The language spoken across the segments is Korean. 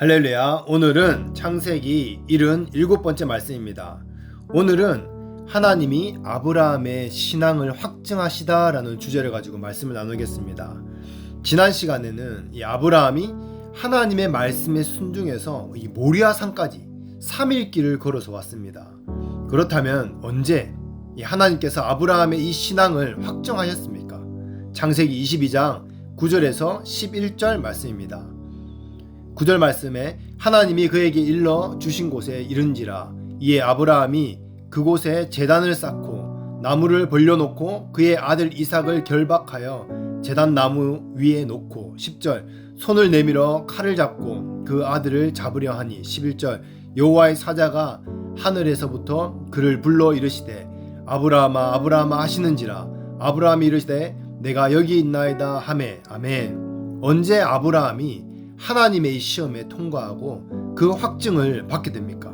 할렐루야. 오늘은 창세기 77번째 말씀입니다. 오늘은 하나님이 아브라함의 신앙을 확증하시다라는 주제를 가지고 말씀을 나누겠습니다. 지난 시간에는 이 아브라함이 하나님의 말씀에 순종해서 이 모리아 산까지 3일 길을 걸어서 왔습니다. 그렇다면 언제 이 하나님께서 아브라함의 이 신앙을 확정하셨습니까? 창세기 22장 9절에서 11절 말씀입니다. 9절 말씀에 하나님이 그에게 일러 주신 곳에 이른지라. 이에 아브라함이 그곳에 제단을 쌓고 나무를 벌려놓고 그의 아들 이삭을 결박하여 제단 나무 위에 놓고 10절 손을 내밀어 칼을 잡고 그 아들을 잡으려 하니 11절 여호와의 사자가 하늘에서부터 그를 불러 이르시되 아브라함아 아브라함아 하시는지라. 아브라함이 이르시되 내가 여기 있나이다 하매 아멘. 언제 아브라함이 하나님의 이 시험에 통과하고 그 확증을 받게 됩니까?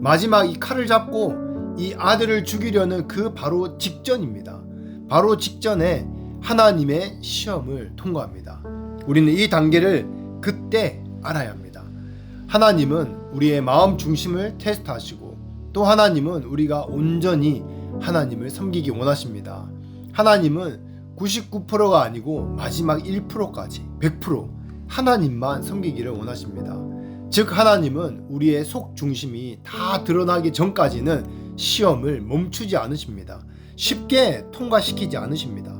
마지막 이 칼을 잡고 이 아들을 죽이려는 그 바로 직전입니다. 바로 직전에 하나님의 시험을 통과합니다. 우리는 이 단계를 그때 알아야 합니다. 하나님은 우리의 마음 중심을 테스트하시고 또 하나님은 우리가 온전히 하나님을 섬기기 원하십니다. 하나님은 99%가 아니고 마지막 1%까지 100% 하나님만 섬기기를 원하십니다. 즉 하나님은 우리의 속 중심이 다 드러나기 전까지는 시험을 멈추지 않으십니다. 쉽게 통과시키지 않으십니다.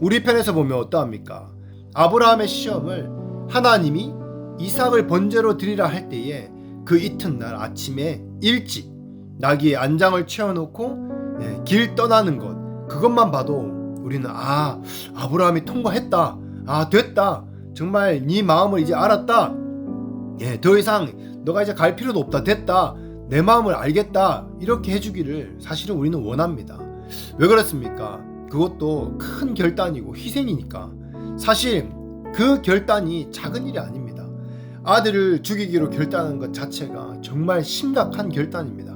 우리 편에서 보면 어떠합니까? 아브라함의 시험을 하나님이 이삭을 번제로 드리라 할 때에 그 이튿날 아침에 일찍 나귀의 안장을 채워놓고 예, 길 떠나는 것 그것만 봐도 우리는 아 아브라함이 통과했다 아 됐다 정말 네 마음을 이제 알았다. 예, 더 이상 너가 이제 갈 필요도 없다. 됐다. 내 마음을 알겠다. 이렇게 해주기를 사실은 우리는 원합니다. 왜 그렇습니까? 그것도 큰 결단이고 희생이니까. 사실 그 결단이 작은 일이 아닙니다. 아들을 죽이기로 결단한 것 자체가 정말 심각한 결단입니다.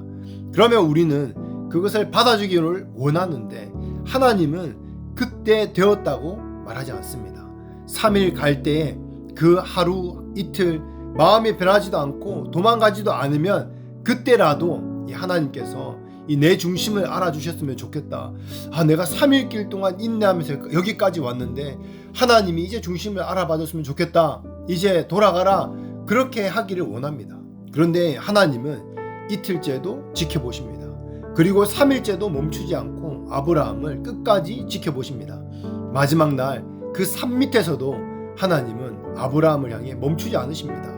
그러면 우리는 그것을 받아주기를 원하는데 하나님은 그때 되었다고 말하지 않습니다. 3일 갈 때에 그 하루 이틀 마음이 변하지도 않고 도망가지도 않으면 그때라도 하나님께서 이 내 중심을 알아주셨으면 좋겠다. 아, 내가 3일 길 동안 인내하면서 여기까지 왔는데 하나님이 이제 중심을 알아봐줬으면 좋겠다. 이제 돌아가라. 그렇게 하기를 원합니다. 그런데 하나님은 이틀째도 지켜보십니다. 그리고 3일째도 멈추지 않고 아브라함을 끝까지 지켜보십니다. 마지막 날 그 산 밑에서도 하나님은 아브라함을 향해 멈추지 않으십니다.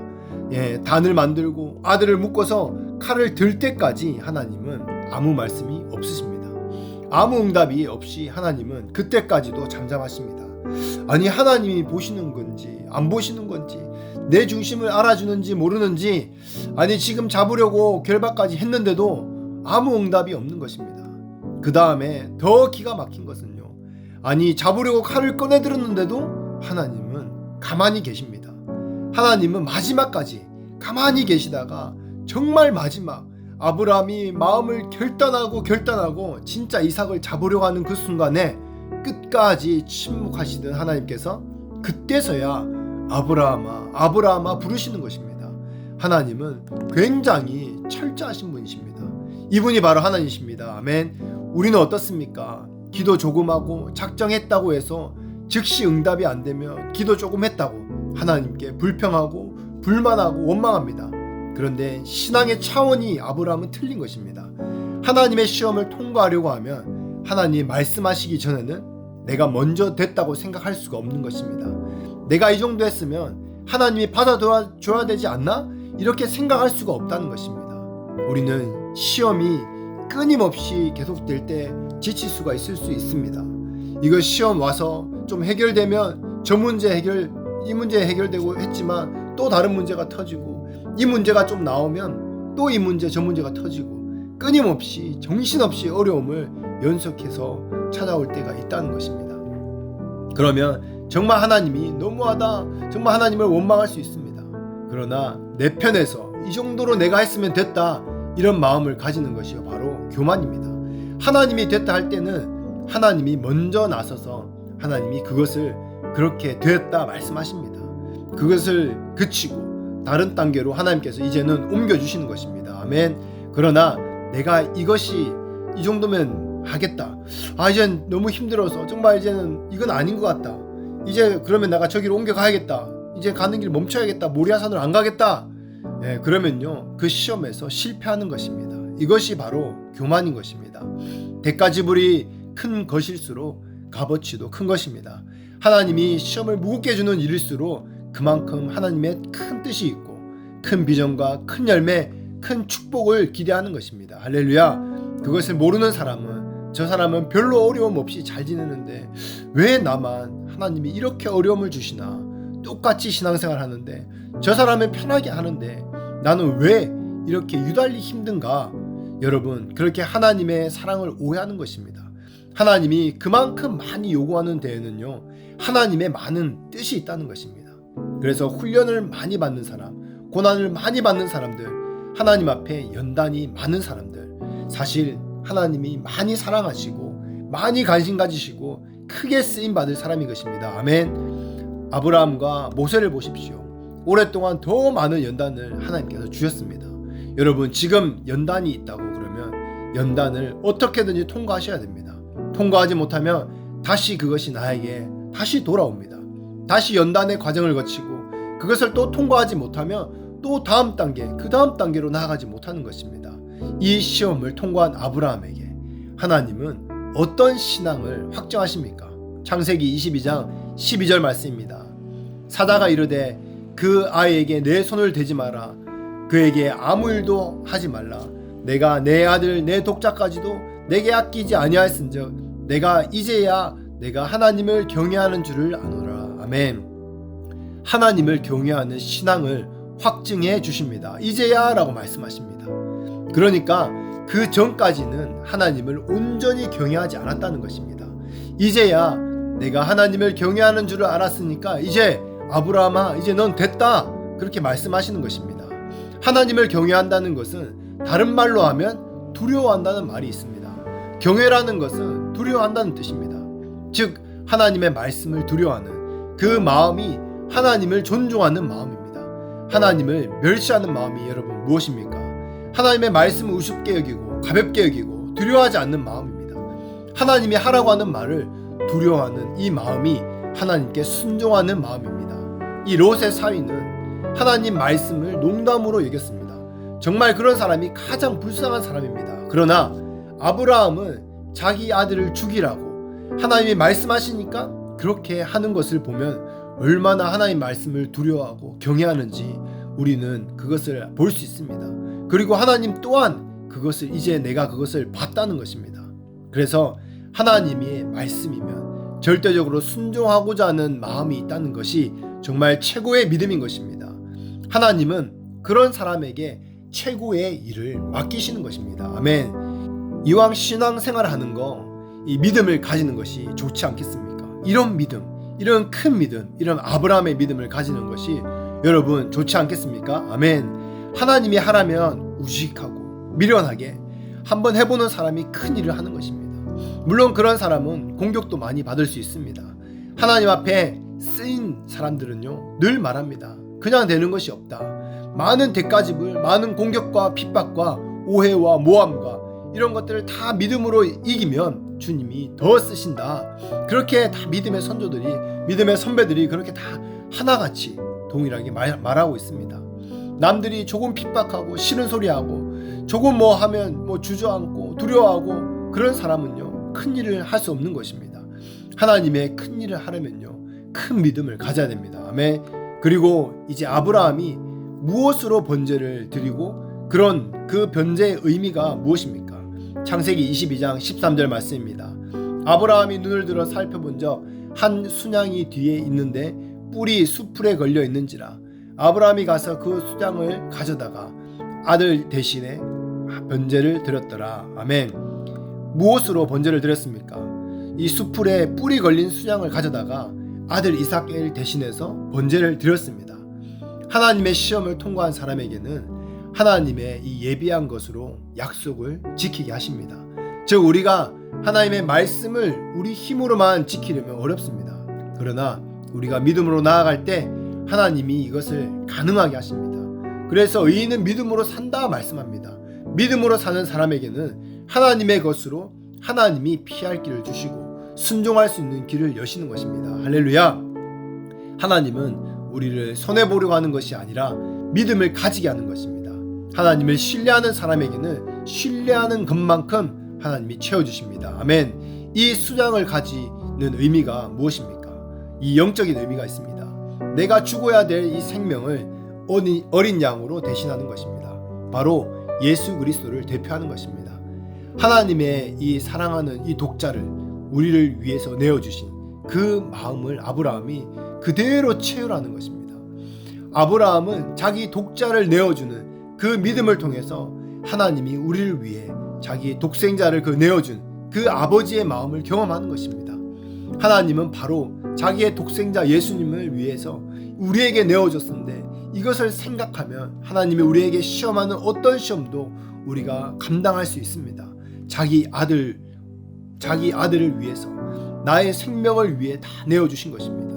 예, 단을 만들고 아들을 묶어서 칼을 들 때까지 하나님은 아무 말씀이 없으십니다. 아무 응답이 없이 하나님은 그때까지도 잠잠하십니다. 아니 하나님이 보시는 건지 안 보시는 건지 내 중심을 알아주는지 모르는지 아니 지금 잡으려고 결박까지 했는데도 아무 응답이 없는 것입니다. 그 다음에 더 기가 막힌 것은요. 아니 잡으려고 칼을 꺼내 들었는데도 하나님은 가만히 계십니다. 하나님은 마지막까지 가만히 계시다가 정말 마지막 아브라함이 마음을 결단하고 결단하고 진짜 이삭을 잡으려고 하는 그 순간에 끝까지 침묵하시던 하나님께서 그때서야 아브라함아 아브라함아 부르시는 것입니다. 하나님은 굉장히 철저하신 분이십니다. 이분이 바로 하나님이십니다. 아멘. 우리는 어떻습니까? 기도 조금 하고 작정했다고 해서 즉시 응답이 안 되면 기도 조금 했다고 하나님께 불평하고 불만하고 원망합니다. 그런데 신앙의 차원이 아브라함은 틀린 것입니다. 하나님의 시험을 통과하려고 하면 하나님 말씀하시기 전에는 내가 먼저 됐다고 생각할 수가 없는 것입니다. 내가 이 정도 했으면 하나님이 받아줘야 되지 않나? 이렇게 생각할 수가 없다는 것입니다. 우리는 시험이 끊임없이 계속될 때 지칠 수가 있을 수 있습니다. 이거 시험 와서 좀 해결되면 저 문제 해결, 이 문제 해결되고 했지만 또 다른 문제가 터지고 이 문제가 좀 나오면 또 이 문제, 저 문제가 터지고 끊임없이 정신없이 어려움을 연속해서 찾아올 때가 있다는 것입니다. 그러면 정말 하나님이 너무하다, 정말 하나님을 원망할 수 있습니다. 그러나 내 편에서 이 정도로 내가 했으면 됐다 이런 마음을 가지는 것이 바로 교만입니다. 하나님이 됐다 할 때는 하나님이 먼저 나서서 하나님이 그것을 그렇게 되었다 말씀하십니다. 그것을 그치고 다른 단계로 하나님께서 이제는 옮겨주시는 것입니다. 아멘. 그러나 내가 이것이 이 정도면 하겠다. 아, 이젠 너무 힘들어서 정말 이제는 이건 아닌 것 같다. 이제 그러면 내가 저기로 옮겨가야겠다. 이제 가는 길 멈춰야겠다. 모리아산으로 안 가겠다. 예, 그러면요. 그 시험에서 실패하는 것입니다. 이것이 바로 교만인 것입니다. 대가지불이 큰 것일수록 값어치도 큰 것입니다. 하나님이 시험을 무겁게 주는 일일수록 그만큼 하나님의 큰 뜻이 있고 큰 비전과 큰 열매, 큰 축복을 기대하는 것입니다. 할렐루야. 그것을 모르는 사람은 저 사람은 별로 어려움 없이 잘 지내는데 왜 나만 하나님이 이렇게 어려움을 주시나 똑같이 신앙생활 하는데 저 사람은 편하게 하는데 나는 왜 이렇게 유달리 힘든가 여러분 그렇게 하나님의 사랑을 오해하는 것입니다. 하나님이 그만큼 많이 요구하는 데에는요 하나님의 많은 뜻이 있다는 것입니다. 그래서 훈련을 많이 받는 사람, 고난을 많이 받는 사람들, 하나님 앞에 연단이 많은 사람들, 사실 하나님이 많이 사랑하시고 많이 관심 가지시고 크게 쓰임 받을 사람인 것입니다. 아멘. 아브라함과 모세를 보십시오. 오랫동안 더 많은 연단을 하나님께서 주셨습니다. 여러분 지금 연단이 있다고 연단을 어떻게든지 통과하셔야 됩니다. 통과하지 못하면 다시 그것이 나에게 다시 돌아옵니다. 다시 연단의 과정을 거치고 그것을 또 통과하지 못하면 또 다음 단계, 그 다음 단계로 나아가지 못하는 것입니다. 이 시험을 통과한 아브라함에게 하나님은 어떤 신앙을 확정하십니까? 창세기 22장 12절 말씀입니다. 사다가 이르되 그 아이에게 내 손을 대지 마라. 그에게 아무 일도 하지 말라. 내가 내 아들 내 독자까지도 내게 아끼지 아니하였은즉 내가 이제야 내가 하나님을 경외하는 줄을 아노라. 아멘. 하나님을 경외하는 신앙을 확증해 주십니다. 이제야라고 말씀하십니다. 그러니까 그 전까지는 하나님을 온전히 경외하지 않았다는 것입니다. 이제야 내가 하나님을 경외하는 줄을 알았으니까 이제 아브라함아 이제 넌 됐다 그렇게 말씀하시는 것입니다. 하나님을 경외한다는 것은 다른 말로 하면 두려워한다는 말이 있습니다. 경외라는 것은 두려워한다는 뜻입니다. 즉 하나님의 말씀을 두려워하는 그 마음이 하나님을 존중하는 마음입니다. 하나님을 멸시하는 마음이 여러분 무엇입니까? 하나님의 말씀을 우습게 여기고 가볍게 여기고 두려워하지 않는 마음입니다. 하나님이 하라고 하는 말을 두려워하는 이 마음이 하나님께 순종하는 마음입니다. 이 롯의 사위는 하나님 말씀을 농담으로 여겼습니다. 정말 그런 사람이 가장 불쌍한 사람입니다. 그러나 아브라함은 자기 아들을 죽이라고 하나님이 말씀하시니까 그렇게 하는 것을 보면 얼마나 하나님 말씀을 두려워하고 경외하는지 우리는 그것을 볼 수 있습니다. 그리고 하나님 또한 그것을 이제 내가 그것을 봤다는 것입니다. 그래서 하나님이 말씀이면 절대적으로 순종하고자 하는 마음이 있다는 것이 정말 최고의 믿음인 것입니다. 하나님은 그런 사람에게 최고의 일을 맡기시는 것입니다. 아멘. 이왕 신앙생활 하는 거, 이 믿음을 가지는 것이 좋지 않겠습니까? 이런 믿음, 이런 큰 믿음, 이런 아브라함의 믿음을 가지는 것이 여러분 좋지 않겠습니까? 아멘. 하나님이 하라면 우직하고 미련하게 한번 해보는 사람이 큰 일을 하는 것입니다. 물론 그런 사람은 공격도 많이 받을 수 있습니다. 하나님 앞에 쓰인 사람들은요 늘 말합니다. 그냥 되는 것이 없다. 많은 대가집을 많은 공격과 핍박과 오해와 모함과 이런 것들을 다 믿음으로 이기면 주님이 더 쓰신다. 그렇게 다 믿음의 선조들이 믿음의 선배들이 그렇게 다 하나같이 동일하게 말, 말하고 있습니다. 남들이 조금 핍박하고 싫은 소리하고 조금 뭐 하면 뭐 주저앉고 두려워하고 그런 사람은요 큰 일을 할 수 없는 것입니다. 하나님의 큰 일을 하려면요 큰 믿음을 가져야 됩니다. 아멘. 그리고 이제 아브라함이 무엇으로 번제를 드리고 그런 그 번제의 의미가 무엇입니까? 창세기 22장 13절 말씀입니다. 아브라함이 눈을 들어 살펴본 적 한 순양이 뒤에 있는데 뿔이 수풀에 걸려 있는지라 아브라함이 가서 그 수장을 가져다가 아들 대신에 번제를 드렸더라. 아멘. 무엇으로 번제를 드렸습니까? 이 수풀에 뿔이 걸린 수장을 가져다가 아들 이삭엘 대신해서 번제를 드렸습니다. 하나님의 시험을 통과한 사람에게는 하나님의 이 예비한 것으로 약속을 지키게 하십니다. 즉 우리가 하나님의 말씀을 우리 힘으로만 지키려면 어렵습니다. 그러나 우리가 믿음으로 나아갈 때 하나님이 이것을 가능하게 하십니다. 그래서 의인은 믿음으로 산다 말씀합니다. 믿음으로 사는 사람에게는 하나님의 것으로 하나님이 피할 길을 주시고 순종할 수 있는 길을 여시는 것입니다. 할렐루야. 하나님은 우리를 손해 보려고 하는 것이 아니라 믿음을 가지게 하는 것입니다. 하나님을 신뢰하는 사람에게는 신뢰하는 것만큼 하나님이 채워 주십니다. 아멘. 이 수장을 가지는 의미가 무엇입니까? 이 영적인 의미가 있습니다. 내가 죽어야 될 이 생명을 어린 양으로 대신하는 것입니다. 바로 예수 그리스도를 대표하는 것입니다. 하나님의 이 사랑하는 이 독자를 우리를 위해서 내어 주신 그 마음을 아브라함이 그대로 채우라는 것입니다. 아브라함은 자기 독자를 내어 주는 그 믿음을 통해서 하나님이 우리를 위해 자기 독생자를 그 내어 준 그 아버지의 마음을 경험하는 것입니다. 하나님은 바로 자기의 독생자 예수님을 위해서 우리에게 내어줬었는데 이것을 생각하면 하나님이 우리에게 시험하는 어떤 시험도 우리가 감당할 수 있습니다. 자기 아들, 자기 아들을 위해서 나의 생명을 위해 다 내어주신 것입니다.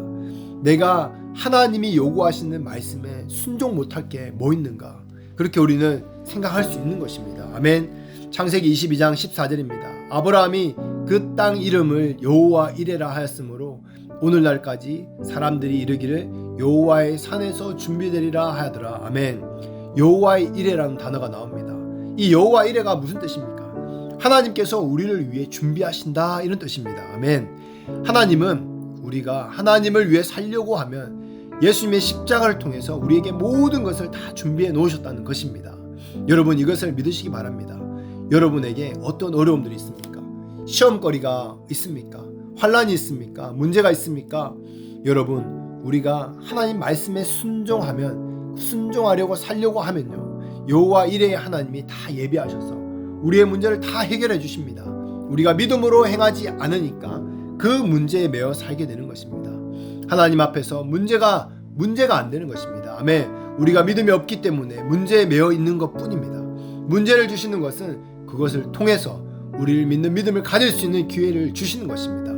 내가 하나님이 요구하시는 말씀에 순종 못할 게 뭐 있는가? 그렇게 우리는 생각할 수 있는 것입니다. 아멘. 창세기 22장 14절입니다. 아브라함이 그 땅 이름을 여호와 이레라 하였으므로 오늘날까지 사람들이 이르기를 여호와의 산에서 준비되리라 하더라. 아멘. 여호와의 이레라는 단어가 나옵니다. 이 여호와 이레가 무슨 뜻입니까? 하나님께서 우리를 위해 준비하신다 이런 뜻입니다. 아멘. 하나님은 우리가 하나님을 위해 살려고 하면 예수님의 십자가를 통해서 우리에게 모든 것을 다 준비해 놓으셨다는 것입니다. 여러분 이것을 믿으시기 바랍니다. 여러분에게 어떤 어려움들이 있습니까? 시험거리가 있습니까? 환란이 있습니까? 문제가 있습니까? 여러분, 우리가 하나님 말씀에 순종하면 순종하려고 살려고 하면요. 여호와 이레의 하나님이 다 예비하셔서 우리의 문제를 다 해결해 주십니다. 우리가 믿음으로 행하지 않으니까 그 문제에 매어 살게 되는 것입니다. 하나님 앞에서 문제가 문제가 안 되는 것입니다. 아멘. 우리가 믿음이 없기 때문에 문제에 매어 있는 것 뿐입니다. 문제를 주시는 것은 그것을 통해서 우리를 믿는 믿음을 가질 수 있는 기회를 주시는 것입니다.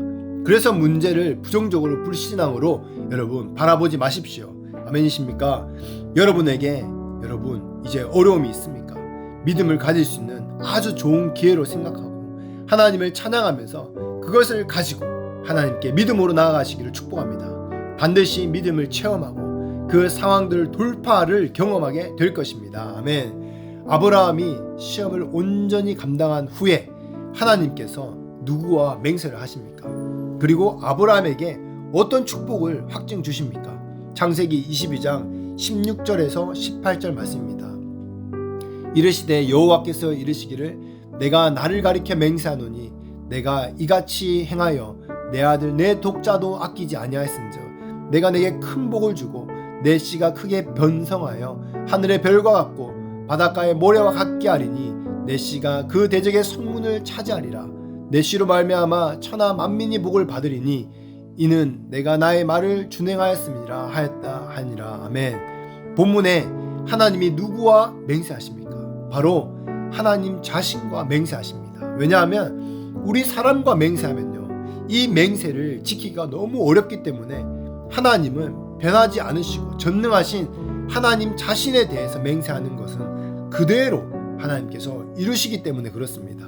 그래서 문제를 부정적으로 불신앙으로 여러분 바라보지 마십시오. 아멘이십니까? 여러분에게 여러분 이제 어려움이 있습니까? 믿음을 가질 수 있는 아주 좋은 기회로 생각하고 하나님을 찬양하면서 그것을 가지고 하나님께 믿음으로 나아가시기를 축복합니다. 반드시 믿음을 체험하고 그 상황들 돌파를 경험하게 될 것입니다. 아멘. 아브라함이 시험을 온전히 감당한 후에 하나님께서 누구와 맹세를 하십니까? 그리고 아브라함에게 어떤 축복을 확증 주십니까? 창세기 22장 16절에서 18절 말씀입니다. 이르시되 여호와께서 이르시기를 내가 나를 가리켜 맹세하노니 내가 이같이 행하여 내 아들 내 독자도 아끼지 아니하였은즉 내가 내게 큰 복을 주고 내 씨가 크게 변성하여 하늘의 별과 같고 바닷가의 모래와 같게 하리니 내 씨가 그 대적의 성문을 차지하리라 내 씨로 말미암아 천하 만민이 복을 받으리니 이는 내가 나의 말을 준행하였음이라 하였다 하니라 아멘. 본문에 하나님이 누구와 맹세하십니까? 바로 하나님 자신과 맹세하십니다. 왜냐하면 우리 사람과 맹세하면요. 이 맹세를 지키기가 너무 어렵기 때문에 하나님은 변하지 않으시고 전능하신 하나님 자신에 대해서 맹세하는 것은 그대로 하나님께서 이루시기 때문에 그렇습니다.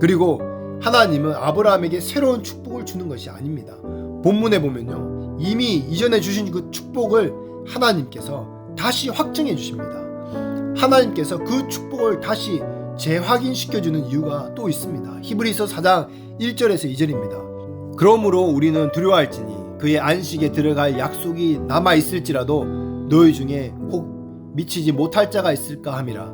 그리고 하나님은 아브라함에게 새로운 축복을 주는 것이 아닙니다. 본문에 보면요. 이미 이전에 주신 그 축복을 하나님께서 다시 확증해 주십니다. 하나님께서 그 축복을 다시 재확인시켜 주는 이유가 또 있습니다. 히브리서 4장 1절에서 2절입니다. 그러므로 우리는 두려워할지니 그의 안식에 들어갈 약속이 남아 있을지라도 너희 중에 혹 미치지 못할 자가 있을까 함이라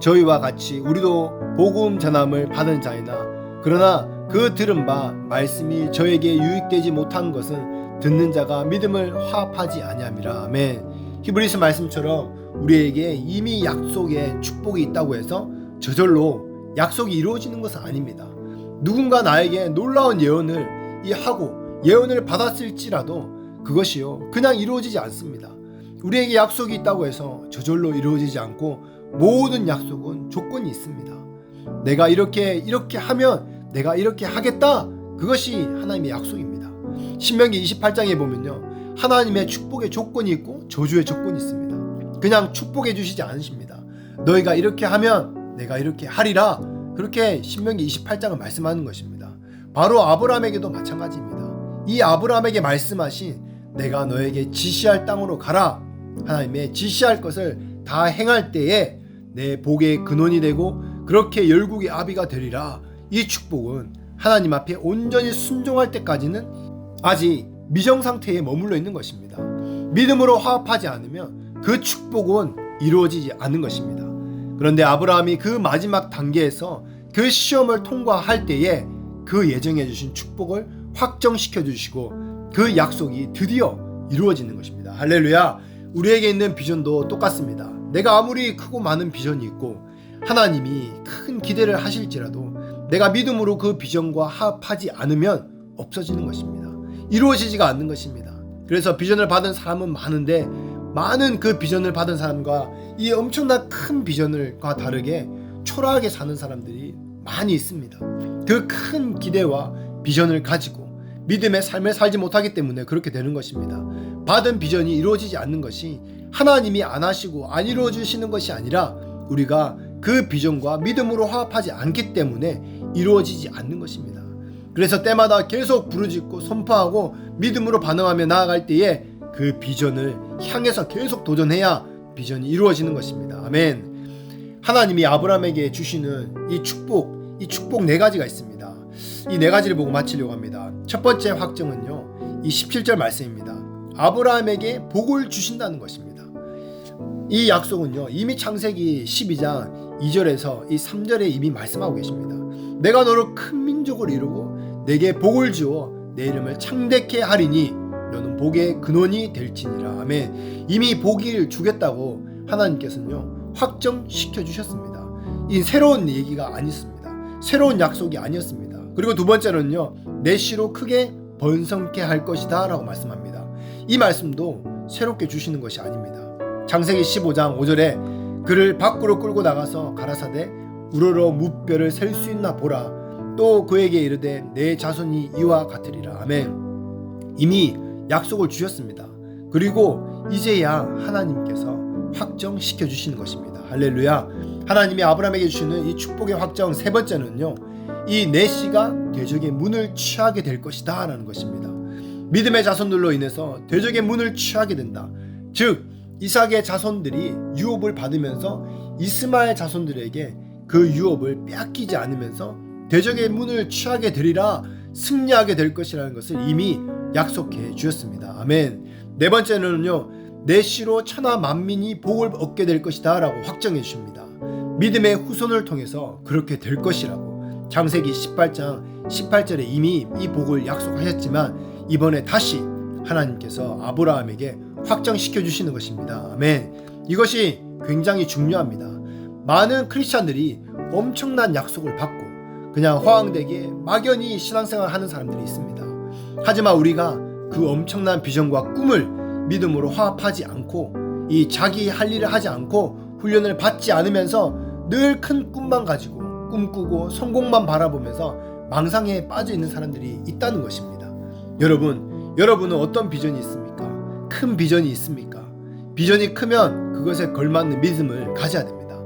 저희와 같이 우리도 복음 전함을 받은 자이나 그러나 그 들은 바 말씀이 저에게 유익되지 못한 것은 듣는 자가 믿음을 화합하지 아니함이라. 아멘. 히브리서 말씀처럼 우리에게 이미 약속의 축복이 있다고 해서 저절로 약속이 이루어지는 것은 아닙니다. 누군가 나에게 놀라운 예언을 이 하고 예언을 받았을지라도 그것이요 그냥 이루어지지 않습니다. 우리에게 약속이 있다고 해서 저절로 이루어지지 않고 모든 약속은 조건이 있습니다. 내가 이렇게 이렇게 하면 내가 이렇게 하겠다. 그것이 하나님의 약속입니다. 신명기 28장에 보면요. 하나님의 축복의 조건이 있고 저주의 조건이 있습니다. 그냥 축복해 주시지 않으십니다. 너희가 이렇게 하면 내가 이렇게 하리라. 그렇게 신명기 28장을 말씀하는 것입니다. 바로 아브라함에게도 마찬가지입니다. 이 아브라함에게 말씀하신 내가 너에게 지시할 땅으로 가라. 하나님의 지시할 것을 다 행할 때에 내 복의 근원이 되고 그렇게 열국의 아비가 되리라. 이 축복은 하나님 앞에 온전히 순종할 때까지는 아직 미정 상태에 머물러 있는 것입니다. 믿음으로 화합하지 않으면 그 축복은 이루어지지 않는 것입니다. 그런데 아브라함이 그 마지막 단계에서 그 시험을 통과할 때에 그 예정해 주신 축복을 확정시켜 주시고 그 약속이 드디어 이루어지는 것입니다. 할렐루야. 우리에게 있는 비전도 똑같습니다. 내가 아무리 크고 많은 비전이 있고 하나님이 큰 기대를 하실지라도 내가 믿음으로 그 비전과 합하지 않으면 없어지는 것입니다. 이루어지지가 않는 것입니다. 그래서 비전을 받은 사람은 많은데 많은 그 비전을 받은 사람과 이 엄청난 큰 비전을과 다르게 초라하게 사는 사람들이 많이 있습니다. 그큰 기대와 비전을 가지고 믿음의 삶을 살지 못하기 때문에 그렇게 되는 것입니다. 받은 비전이 이루어지지 않는 것이 하나님이 안 하시고 안 이루어 주시는 것이 아니라 우리가 그 비전과 믿음으로 화합하지 않기 때문에 이루어지지 않는 것입니다. 그래서 때마다 계속 부르짖고 선포하고 믿음으로 반응하며 나아갈 때에 그 비전을 향해서 계속 도전해야 비전이 이루어지는 것입니다. 아멘. 하나님이 아브라함에게 주시는 이 축복, 이 축복 네 가지가 있습니다. 이 네 가지를 보고 마치려고 합니다. 첫 번째 확정은요. 이 17절 말씀입니다. 아브라함에게 복을 주신다는 것입니다. 이 약속은요. 이미 창세기 12장 2절에서 이 3절에 이미 말씀하고 계십니다. 내가 너를 큰 민족을 이루고 내게 복을 주어 내 이름을 창대케 하리니 너는 복의 근원이 될지니라. 아멘. 이미 복을 주겠다고 하나님께서는요. 확정시켜 주셨습니다. 이 새로운 얘기가 아니었습니다. 새로운 약속이 아니었습니다. 그리고 두 번째는요. 내 씨로 크게 번성케 할 것이다 라고 말씀합니다. 이 말씀도 새롭게 주시는 것이 아닙니다. 창세기 15장 5절에 그를 밖으로 끌고 나가서 가라사대 우러러 무뼈를 셀 수 있나 보라 또 그에게 이르되 내 자손이 이와 같으리라 아멘 이미 약속을 주셨습니다 그리고 이제야 하나님께서 확정시켜 주시는 것입니다 할렐루야 하나님이 아브라함에게 주시는 이 축복의 확정 세 번째는요 이 내시가 대적의 문을 취하게 될 것이다 라는 것입니다 믿음의 자손들로 인해서 대적의 문을 취하게 된다 즉 이삭의 자손들이 유업을 받으면서 이스마엘 자손들에게 그 유업을 빼앗기지 않으면서 대적의 문을 취하게 되리라 승리하게 될 것이라는 것을 이미 약속해 주셨습니다. 아멘. 네 번째는요. 내 씨로 천하 만민이 복을 얻게 될 것이다 라고 확정해 주십니다. 믿음의 후손을 통해서 그렇게 될 것이라고 창세기 18장 18절에 이미 이 복을 약속하셨지만 이번에 다시 하나님께서 아브라함에게 확정시켜 주시는 것입니다. 아멘. 이것이 굉장히 중요합니다. 많은 크리스찬들이 엄청난 약속을 받고 그냥 허황되게 막연히 신앙생활 하는 사람들이 있습니다. 하지만 우리가 그 엄청난 비전과 꿈을 믿음으로 화합하지 않고 이 자기 할 일을 하지 않고 훈련을 받지 않으면서 늘 큰 꿈만 가지고 꿈꾸고 성공만 바라보면서 망상에 빠져 있는 사람들이 있다는 것입니다. 여러분, 여러분은 어떤 비전이 있습니까? 큰 비전이 있습니까? 비전이 크면 그것에 걸맞는 믿음을 가져야 됩니다.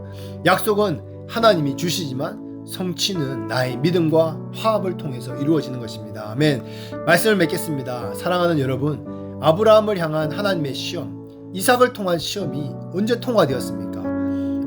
약속은 하나님이 주시지만 성취는 나의 믿음과 화합을 통해서 이루어지는 것입니다. 아멘. 말씀을 맺겠습니다. 사랑하는 여러분, 아브라함을 향한 하나님의 시험, 이삭을 통한 시험이 언제 통과되었습니까?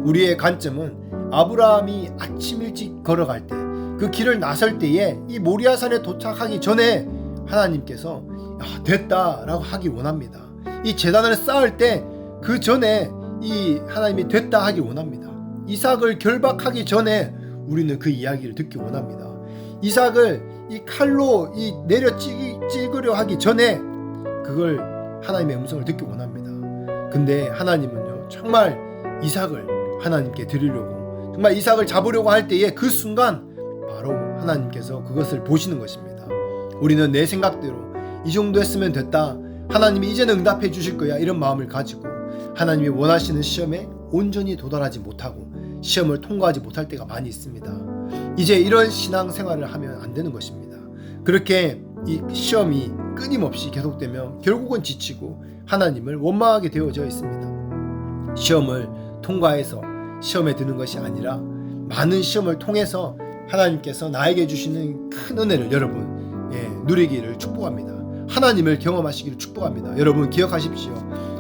우리의 관점은 아브라함이 아침 일찍 걸어갈 때, 그 길을 나설 때에 이 모리아산에 도착하기 전에 하나님께서 야, 됐다라고 하기 원합니다. 이 재단을 쌓을 때 그 전에 이 하나님이 됐다 하기 원합니다. 이삭을 결박하기 전에 우리는 그 이야기를 듣기 원합니다. 이삭을 이 칼로 이 내려 찌그려 하기 전에 그걸 하나님의 음성을 듣기 원합니다. 근데 하나님은요 정말 이삭을 하나님께 드리려고 정말 이삭을 잡으려고 할 때에 그 순간 바로 하나님께서 그것을 보시는 것입니다. 우리는 내 생각대로 이 정도 했으면 됐다. 하나님이 이제는 응답해 주실 거야. 이런 마음을 가지고 하나님이 원하시는 시험에 온전히 도달하지 못하고 시험을 통과하지 못할 때가 많이 있습니다. 이제 이런 신앙 생활을 하면 안 되는 것입니다. 그렇게 이 시험이 끊임없이 계속되면 결국은 지치고 하나님을 원망하게 되어져 있습니다. 시험을 통과해서 시험에 드는 것이 아니라 많은 시험을 통해서 하나님께서 나에게 주시는 큰 은혜를 여러분 예, 누리기를 축복합니다. 하나님을 경험하시기를 축복합니다. 여러분 기억하십시오.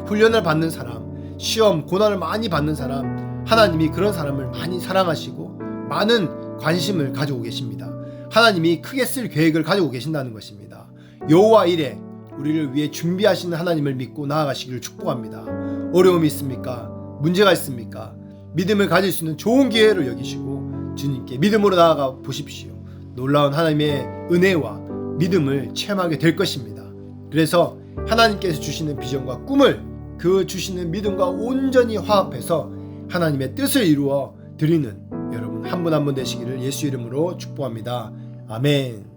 훈련을 받는 사람, 시험, 고난을 많이 받는 사람, 하나님이 그런 사람을 많이 사랑하시고 많은 관심을 가지고 계십니다. 하나님이 크게 쓸 계획을 가지고 계신다는 것입니다. 여호와 일에 우리를 위해 준비하시는 하나님을 믿고 나아가시기를 축복합니다. 어려움이 있습니까? 문제가 있습니까? 믿음을 가질 수 있는 좋은 기회를 여기시고 주님께 믿음으로 나아가 보십시오. 놀라운 하나님의 은혜와 믿음을 체험하게 될 것입니다. 그래서 하나님께서 주시는 비전과 꿈을 그 주시는 믿음과 온전히 화합해서 하나님의 뜻을 이루어 드리는 여러분 한 분 한 분 되시기를 예수 이름으로 축복합니다. 아멘.